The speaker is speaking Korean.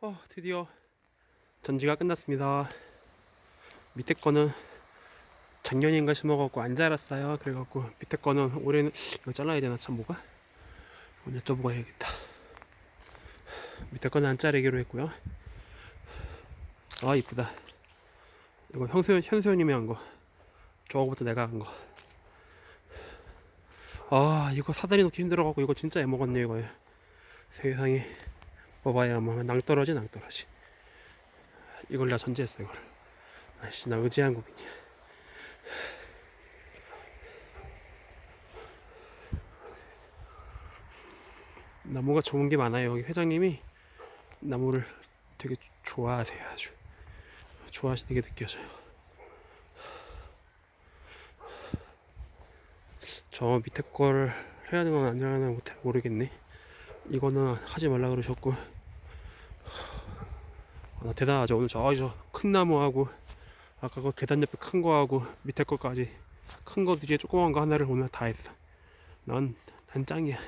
어, 드디어 전지가 끝났습니다. 밑에 거는 작년인가 심어갖고 안 자랐어요. 그래갖고 밑에 거는 올해는 이거 잘라야 되나 참 뭐가? 오늘 여쭤보고 해야겠다. 밑에 거는 안 자르기로 했고요. 아 이쁘다. 이거 현수연 현수연님이 한 거. 저거부터 내가 한 거. 아 이거 사다리 놓기 힘들어갖고 이거 진짜 애먹었네 이거. 세상에. 봐봐야 뭐 낭떠러지 낭떠러지. 이걸 내가 전제했어 이걸. 아씨 나 의지 한 국인이야. 나무가 좋은 게 많아요. 여기 회장님이 나무를 되게 좋아하세요. 아주 좋아하시는 게 느껴져요. 저 밑에 걸 해야 되나 안 해야 되나 못- 모르겠네. 이거는 하지 말라 그러셨고 아, 나 대단하죠. 오늘 저저 큰 나무하고 아까 그 계단 옆에 큰 거하고 밑에 거까지 큰거 뒤에 조그만 거 하나를 오늘 다 했어. 난, 난 짱이야.